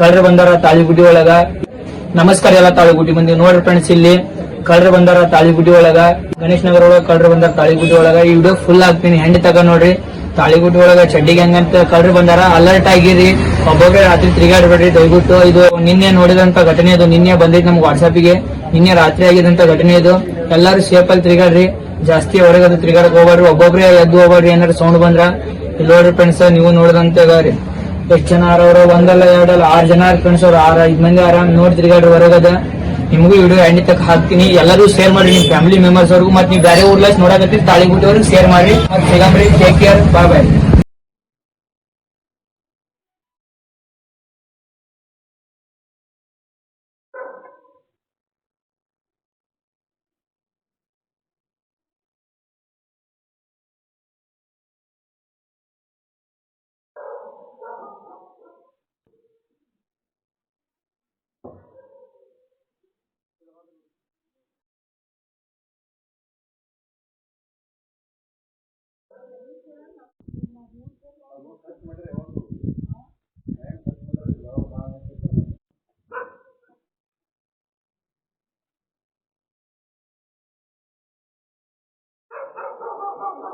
ಕಳ್ರ ಬಂದಾರ ತಾಳಿಗುಡ್ಡಿ ಒಳಗ. ನಮಸ್ಕಾರ ಎಲ್ಲ ತಾಳಿಗುಡ್ಡಿ ಮಂದಿ. ನೋಡ್ರಿ ಫ್ರೆಂಡ್ಸ್ ಇಲ್ಲಿ ಕಳ್ರ ಬಂದಾರ ತಾಳಿಗುಡ್ಡಿ ಒಳಗ, ಗಣೇಶ್ ನಗರ ಒಳಗ ಕಳ್ರ ಬಂದಾರ ತಾಳಿಗುಡ್ಡಿ ಒಳಗ. ಈ ವಿಡಿಯೋ ಫುಲ್ ಹಾಕ್ತೀನಿ. ಹೆಂಡಿ ತಗ ನೋಡ್ರಿ. ತಾಳಿಗುಡ್ಡಿ ಒಳಗ ಚಡ್ಡಿಗೆ ಹಂಗಂತ ಕಳ್ರ ಬಂದಾರ. ಅಲರ್ಟ್ ಆಗಿರಿ. ಒಬ್ಬೊಬ್ಬರೇ ರಾತ್ರಿ ತಿರುಗಾಡ್ಬೇಡ್ರಿ. ದಯವಿಟ್ಟು ಇದು ನಿನ್ನೆ ನೋಡಿದಂತ ಘಟನೆ ಇದು ನಿನ್ನೆ ಬಂದೈತಿ ನಮ್ಗೆ ವಾಟ್ಸಾಪಿಗೆ ನಿನ್ನೆ ರಾತ್ರಿ ಆಗಿದಂತ ಘಟನೆ ಇದು ಎಲ್ಲಾರು ಸೇಫ್ ಅಲ್ಲಿ ತಿರುಗಾಡ್ರಿ. ಜಾಸ್ತಿ ಹೊರಗೆ ಅದು ತಿರುಗಾಡಕ್ ಹೋಗ್ಬೇಡ್ರಿ ಒಬ್ಬೊಬ್ರೆ ಎದ್ದು ಹೋಗ್ಬೇಡ್ರಿ ಏನಾರ ಸೌಂಡ್ ಬಂದ್ರ. ಇಲ್ಲಿ ನೋಡ್ರಿ ಫ್ರೆಂಡ್ಸ್ ನೀವು ನೋಡಿದಂತ ಅದಾರಿ ಎಷ್ಟ್ ಜನ ಅವ್ರ ಒಂದಲ್ಲ ಎರಡಲ್ಲ, ಆರ್ ಜನ ಫ್ರೆಂಡ್ಸ್ ಅವ್ರು, ಆರ್ ಐದ್ ಮಂದಿ ಆರಾಮ್ ನೋಡ್ ತಿರ್ಗಾಡ್ರಿ ಹೊರಗದ. ನಿಮಗೂ ವಿಡಿಯೋ ಎಂಡಿ ತಕ್ಕ ಹಾಕ್ತೀನಿ. ಎಲ್ಲರೂ ಶೇರ್ ಮಾಡಿ ನಿಮ್ ಫ್ಯಾಮಿಲಿ ಮೆಂಬರ್ಸ್ ಅವ್ರಿಗೂ, ಮತ್ತೆ ನೀವು ಬೇರೆ ಊರ್ಲಾಸ್ ನೋಡಕತ್ತಿ ತಾಳಿಗುಟ್ಟಿಯವ್ರಿಗೆ ಶೇರ್ ಮಾಡಿ ಮತ್ತೆ ಸಿಗಂಬ್ರಿ take care bye bye Oh, oh, oh, oh.